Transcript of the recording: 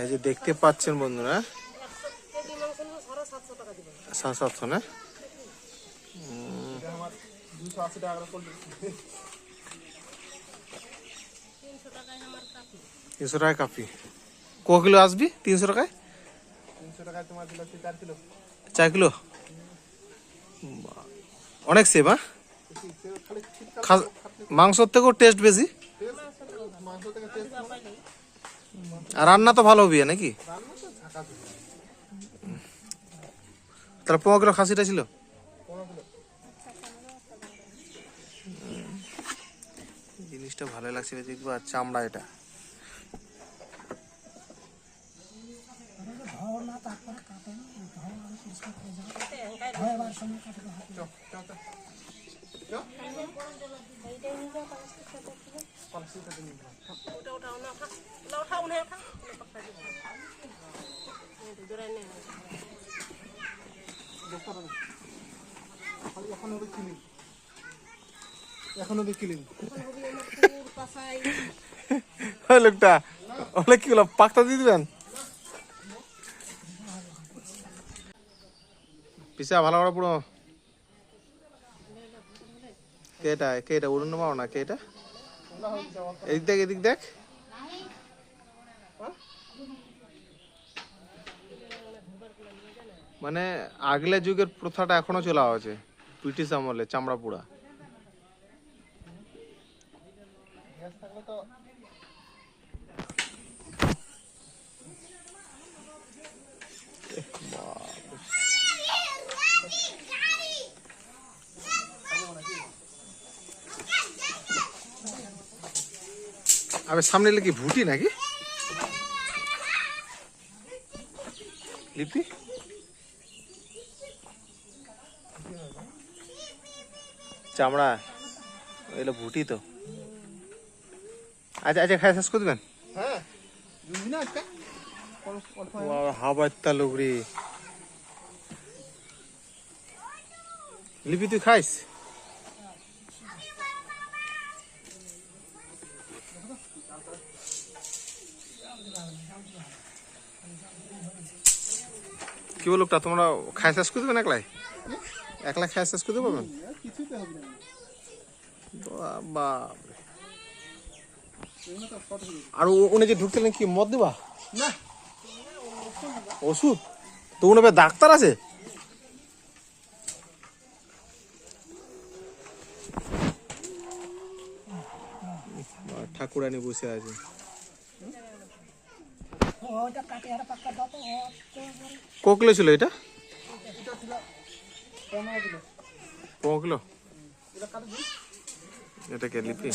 এই যে দেখতে পাচ্ছেন বন্ধুরা, সাড়ে সাতশো সাত সাতশো না? তিনশো টাকায় কাপি। ক কিলো আসবি? তিনশো টাকায়? চার কিলো। অনেক সেভ হ্যাঁ? মাংসর থেকেও টেস্ট বেশি মাংস থেকে টেস্ট আর রান্না তো ভালো হবে নাকি? তাহলে পনেরো কিলো খাসিটা ছিল? জিনিসটা ভালো লাগছে দেখব আর চামড়া এটা। চ চ চ চ কলসিটাতে নিয়ে এখন লোকটা ওগুলো কি হলো পাকটা দিয়ে দিবেন? পিসা, ভালো করে পুরো কে এটা? কে এটা? উড়ন মাও না? কে এটা? এদিক দেখ এদিক দেখ। মানে আগলে যুগের প্রথাটা এখনও চলা আছে, ব্রিটিশ আমলে চামড়া পোড়া আবে সামনে কি ভুটি নাকি? লিপি চামড়া এলো ভুটি তো। আচ্ছা আচ্ছা খাই শেষ করে দেবেন? হ্যাঁ হাবাত্তা লোকরি। লিপি তুই খাইস? কি বল তোমরা খায় শেষ করে দেবেন একলাই? একলা খায় শেষ করে বাবা। হলো? আর উনি যে ঢুকছিলেন কি মদ দিবা? না। ওষুধ? তো উনি ডাক্তার আছে? ঠাকুরানি বসে আছে। কোকলে ছিল এটা? পনেরো কিলো কিলো। এটা কে লিপি?